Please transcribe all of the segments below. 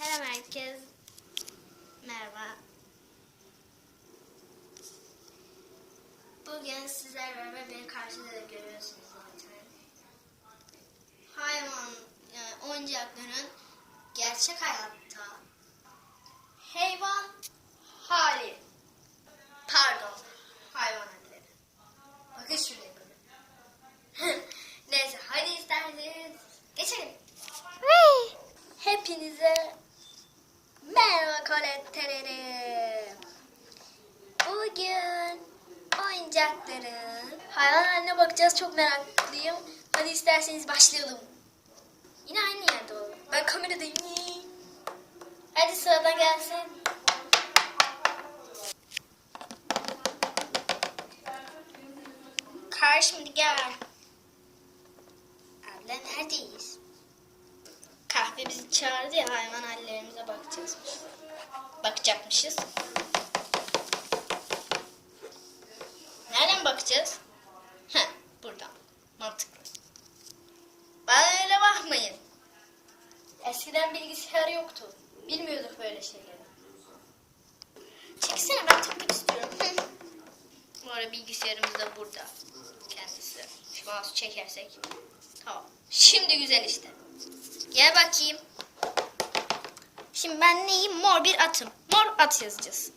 Selam herkes. Merhaba. Bugün sizler beraber beni karşıda da görüyorsunuz zaten. Hayvan yani oyuncakların gerçek hayatta hayvan hali. Pardon. Hayvan halleri. Bakın şuraya bakın. Neyse hadi isterseniz geçelim. Hepinize karakterlerim. Bugün oyuncakların hayvan haline bakacağız. Çok meraklıyım. Hadi isterseniz başlayalım. Yine aynı yerde olalım. Ben kameradayım. Hadi sıradan gelsin. Kar şimdi gel. Abla neredeyiz? Kahve bizi çağırdı ya hayvan hallerimize bakacağızmış. Bakacakmışız. Nereden bakacağız? Heh, buradan. Mantıklı. Bana öyle bakmayın. Eskiden bilgisayar yoktu. Bilmiyorduk böyle şeyleri. Çeksene ben tıklık istiyorum. Bu arada bilgisayarımız da burada. Kendisi. Şu mouse çekersek. Tamam. Şimdi güzel işte. Gel bakayım. Şimdi ben neyim? Mor bir atım. Mor at yazacağız.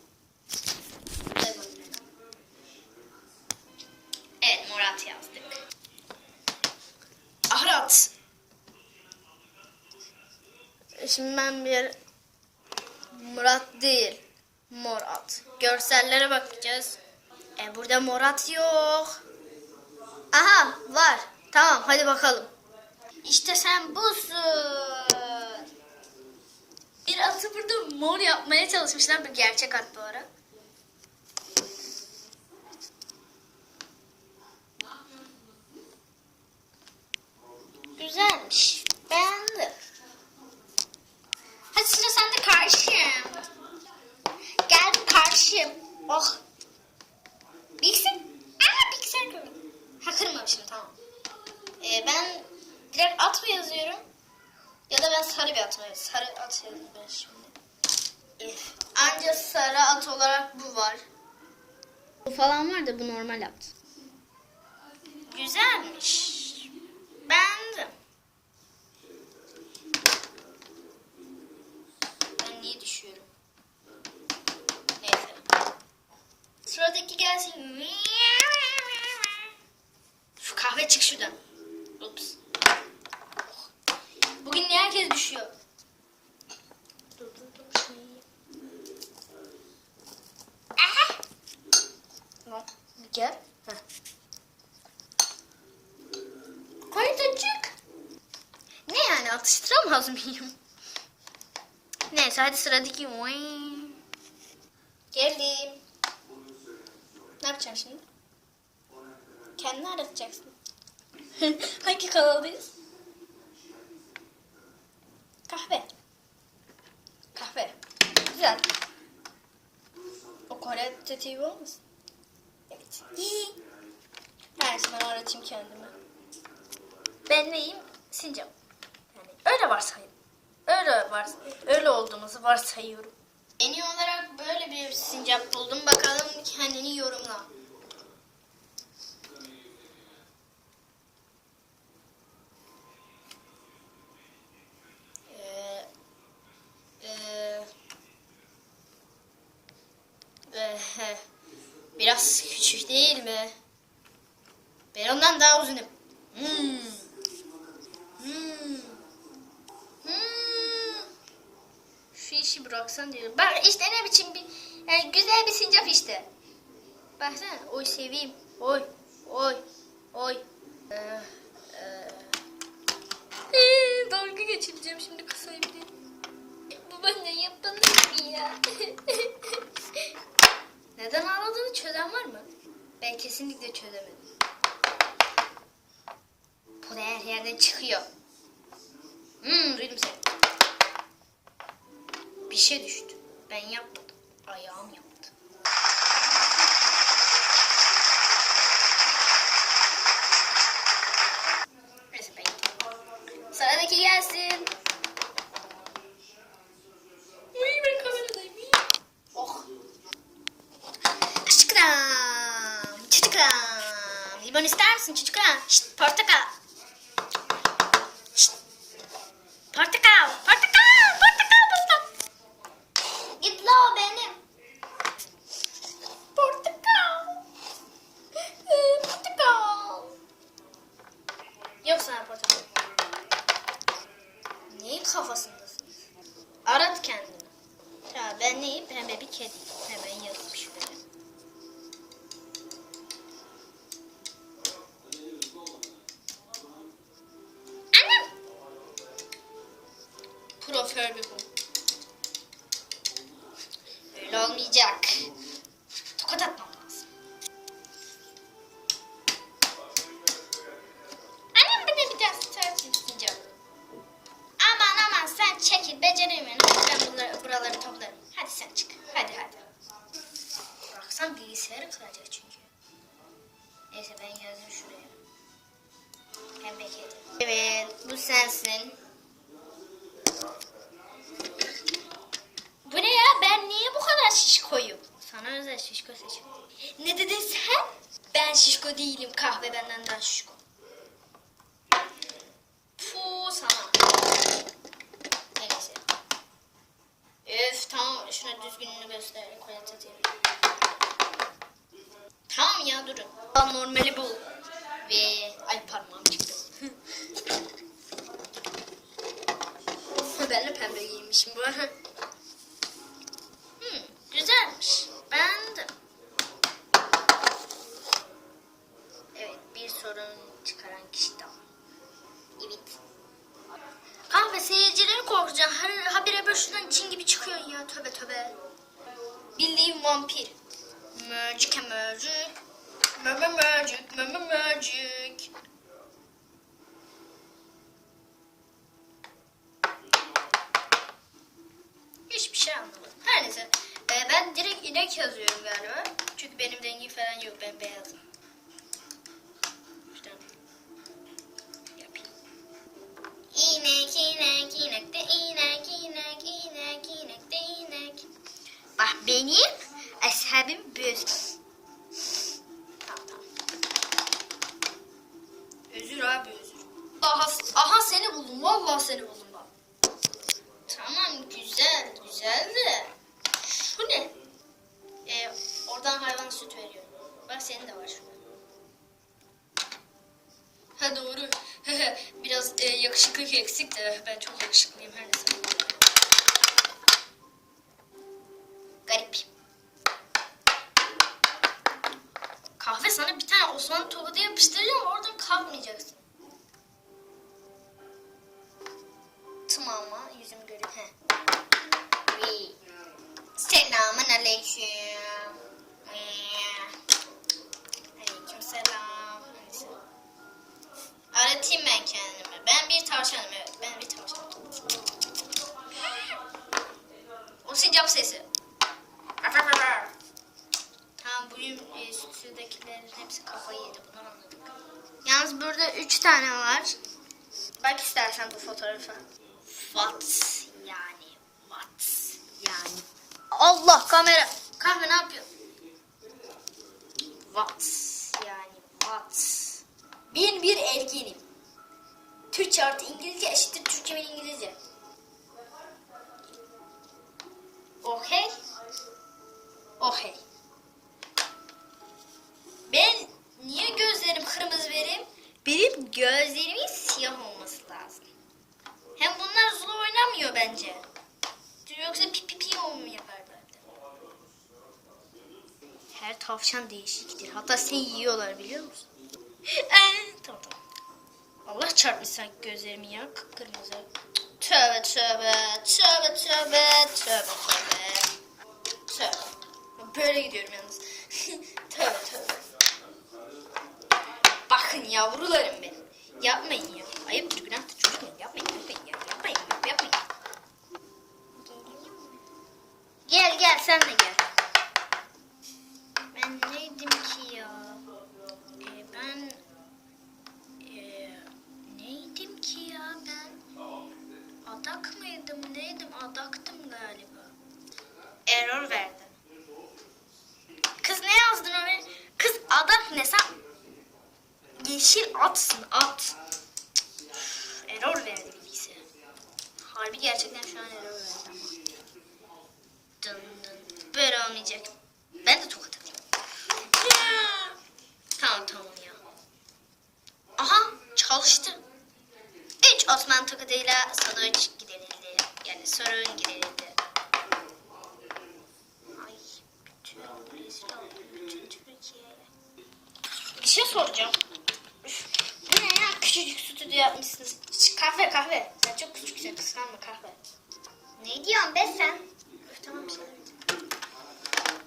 Evet mor at yazdık. Ahrat. Şimdi ben bir Murat değil. Mor at. Görsellere bakacağız. E burada mor at yok. Aha var. Tamam hadi bakalım. İşte sen busun. Bir atı burada mor yapmaya çalışmışlar. Bir gerçek at bu ara. Güzelmiş. Beğendim. Hadi sıra sende karşım. Gel karşım. Oh. Bilgisayar. Aa bilgisayar kırdım. Ha kırmamışım tamam. Ee, ben direkt at mı yazıyorum? Ya da ben sarı bir at mı? Sarı at yazıyorum ben şimdi. Üf. Anca sarı at olarak bu var. Bu falan var da bu normal at. Güzelmiş. Beğendim. Ben niye düşüyorum? Neyse. Sıradaki gelsin. Şu kahve çık şuradan. Ups. Bugün niye herkes düşüyor? Dur dur dur. Şey. Aha. Lan, Gel. Heh. Kayıt açık. Ne yani atıştıramaz mıyım? Neyse hadi sıradaki. Geldim. Ne yapacağım şimdi? Kendini aratacaksın. Hangi kanaldayız? Kahve. Kahve. Güzel. O Kore TV olmasın? Evet. Her zaman aratayım kendimi. Ben neyim? Sincap. Öyle varsayın. Öyle var. Öyle olduğumuzu varsayıyorum. En iyi olarak böyle bir sincap buldum. Bakalım kendini yorumla. Ee, ee, ee, biraz küçük değil mi? Ben ondan daha uzunum. Hmm. Hmm. Hmm. Şu işi bıraksan diyorum. Bak işte ne biçim bir yani güzel bir sincap işte. Baksana oy seveyim. Oy oy oy. Ee, ee. Ee, dalga geçireceğim şimdi kısayım diye. Bu bana yapılır mı ya? Neden ağladığını çözen var mı? Ben kesinlikle çözemedim. Bu da her yerden çıkıyor. Hmm, duydum seni. Bir şey düştü. Ben yapmadım. Ayağım yaptı. Neyse ben yapayım. Sıradaki gelsin. Uy ben. Oh. Çocukram. Çocukram. Limon ister misin çocukram? Şşt portakal. Neyse ben yazayım şuraya. Pembe kedi. Evet bu sensin. Bu ne ya? Ben niye bu kadar şişkoyum? Sana özel şişko seçim. Ne dedin sen? Ben şişko değilim. Kahve benden daha şişko. Puh sana. Neyse. Öf tamam şuna düzgününü göster. Koyat. Durun. Tamam normali bu. Ve ay parmağım çıktı. ben de pembe giymişim bu ara. Hmm, güzelmiş. Beğendim. Evet bir sorun çıkaran kişi daha. Evet. Kahve seyircileri korkacak. Her habire böyle şuradan cin gibi çıkıyorsun ya. Töbe töbe. Bildiğin vampir. Mörcük mörcük. Mö mörcük mö mörcük. Hiçbir şey anlamadım. Her neyse. Ee, ben direkt inek yazıyorum galiba. Çünkü benim rengim falan yok. Ben beyazım. Şuradan yapayım. İnek, inek, inek de inek, inek, inek, inek de inek. Bak benim ashabım büyük. Evet. Ben tavşanım. O sincap sesi. Tamam bugün e, stüdyodakilerin hepsi kafayı yedi. Bunları anladık. Yalnız burada üç tane var. Bak istersen bu fotoğrafa. What yani? What yani? Allah kamera. Kahve ne yapıyor? What yani? What? Ben bir ergenim. Türkçe artı İngilizce eşittir Türkçe ve İngilizce. Okey. Okey. Ben niye gözlerim kırmızı vereyim? Benim gözlerimin siyah olması lazım. Hem bunlar zula oynamıyor bence. Yoksa pi pi mu yaparlardı? Her tavşan değişiktir. Hatta seni yiyorlar biliyor musun? Tamam tamam. Allah çarpmış sanki gözlerimi ya kıpkırmızı. Tövbe tövbe tövbe tövbe tövbe tövbe. Tövbe. Böyle gidiyorum yalnız. tövbe tövbe. Bakın yavrularım benim. Yapmayın ya. Ayıptır günahtır çocuklar. Yapmayın yapmayın ya. Yapmayın yap- yapmayın. Gel gel sen de gel. mıydım neydim adaktım galiba. Error verdi. Kız ne yazdın öyle? Kız adak ne sen? Yeşil atsın at. Error verdi bilgisayar. Harbi gerçekten şu an error verdi ama. Dın dın. Böyle olmayacak. Ben de tokat atacağım. tamam tamam ya. Aha çalıştı. 3 Osman tokadıyla sana 3 sorun giderildi. Ay bütün rezil oldum. Bütün Türkiye'ye. Bir şey soracağım. Bu ne ya? Küçücük stüdyo yapmışsınız. Kahve kahve. Sen çok küçüksün kıskanma kahve. Ne diyorsun be sen? Üf, tamam şey.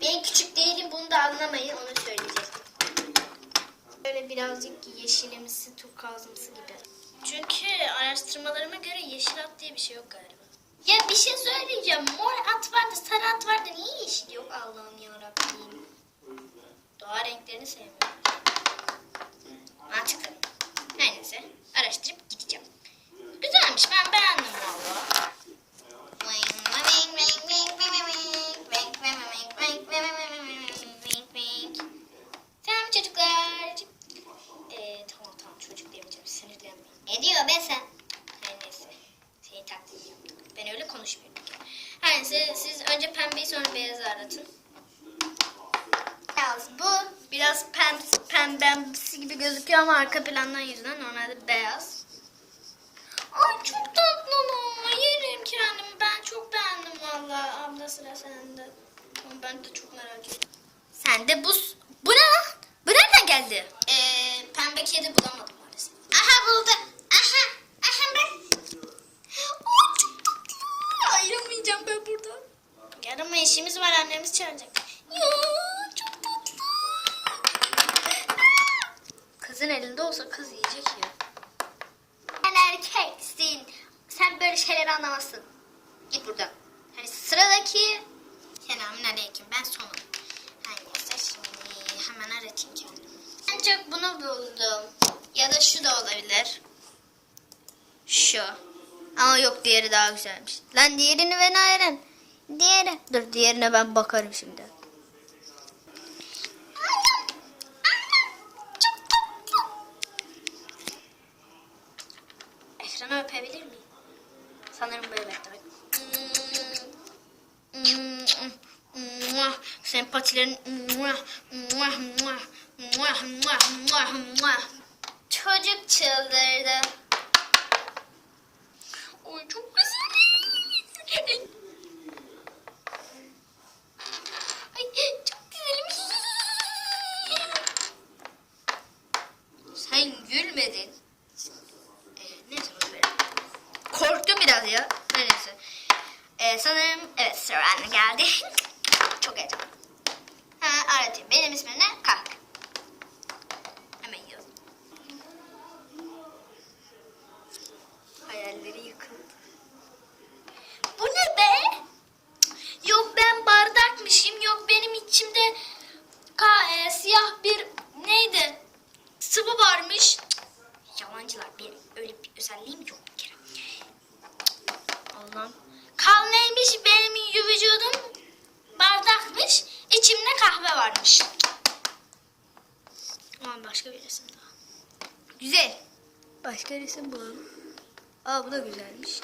Ben küçük değilim bunu da anlamayın onu söyleyecektim. Böyle birazcık yeşilimsi, turkuazımsı gibi. Çünkü araştırmalarıma göre yeşil at diye bir şey yok galiba. Ya bir şey söyleyeceğim. Mor at vardı, sarı at vardı. Niye yeşil yok Allah'ım yarabbim. Doğa renklerini sevmiyorum. Mantıklı. Her neyse. Araştırıp gideceğim. Güzelmiş. Ben beğendim valla. Tamam çocuklar. Ee, tamam tamam çocuk demeyeceğim. Sinirlenmeyin. Ne diyor be sen? Her neyse. Seni taklit yaptık. Ben öyle konuşmuyorum. Her neyse siz önce pembeyi sonra beyazı aratın. Beyaz bu. Biraz pem, pembemsi gibi gözüküyor ama arka plandan yüzünden normalde beyaz. Ay çok tatlı ama yerim kendimi. Ben çok beğendim valla. Abla sıra sende. Ama ben de çok merak ediyorum. Sen de bu... Bu ne lan? Bu nereden geldi? Ee, pembe kedi bulamadım maalesef. Aha buldum. Aha. Aha ben. Ay çok tatlı. Ayıramayacağım ben buradan. Gel ama işimiz var annemiz çağıracak. Ya çok tatlı. Kızın elinde olsa kız yiyecek ya. Sen erkeksin. Sen şeyleri anlamazsın. Git buradan. Hani sıradaki... Selamun aleyküm. Ben sonum. Her neyse şimdi hemen aratayım kendimi. En çok bunu buldum. Ya da şu da olabilir. Şu. Ama yok diğeri daha güzelmiş. Lan diğerini ben ayırın. Diğeri. Dur diğerine ben bakarım şimdi. Çok tatlı. Ekranı öpebilir miyim? Sanırım böyle demek. Sempatilerin Çocuk çıldırdı. Oy çok güzel. Ay çok güzelim. Sen gülmedin. Ee, neyse boş ver. Korktum biraz ya. Neyse. Ee, sanırım evet sıra bende geldi. Çok heyecanlı. Hemen aratayım. Benim ismim ne? Kahve. Hemen yaz. Hayalleri yıkıldı. Bu ne be? Yok ben bardakmışım. Yok benim içimde ka e, siyah bir neydi? Sıvı varmış. Yalancılar benim. Öyle bir özelliğim yok bir kere. Allah'ım. Kal neymiş benim vücudum bardakmış. içimde kahve varmış. Aman başka bir resim daha. Güzel. Başka resim bulalım. Aa bu da güzelmiş.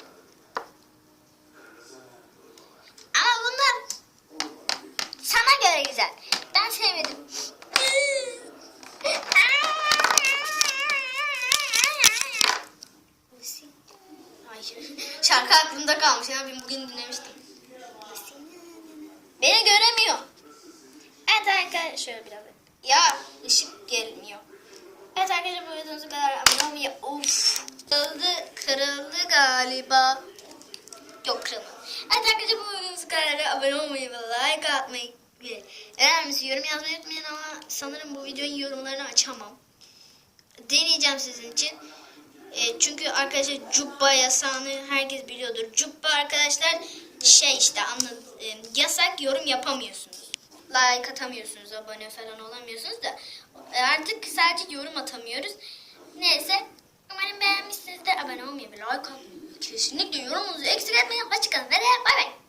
Ama bunlar sana göre güzel. Ben sevmedim. Ay, şarkı aklımda kalmış ya ben bugün dinlemiştim. Beni göremiyor. Evet arkadaşlar şöyle biraz. Ya ışık gelmiyor. Evet arkadaşlar bu videomuz kadar. Abone olmayı. Of. Kırıldı, kırıldı galiba. Yok kırılmadı. Evet arkadaşlar bu videomuz kadar. Abone olmayı ve like atmayı eğer misiniz yorum yazmayı unutmayın ama sanırım bu videonun yorumlarını açamam. Deneyeceğim sizin için. E, çünkü arkadaşlar cubba yasağını herkes biliyordur. Cubba arkadaşlar şey işte anladım. E, yasak yorum yapamıyorsunuz. Like atamıyorsunuz, abone falan olamıyorsunuz da e, artık sadece yorum atamıyoruz. Neyse. Umarım beğenmişsinizdir. Abone olmayı ve like atmayı kesinlikle yorumunuzu eksik etmeyin. Hoşçakalın ve bay bay.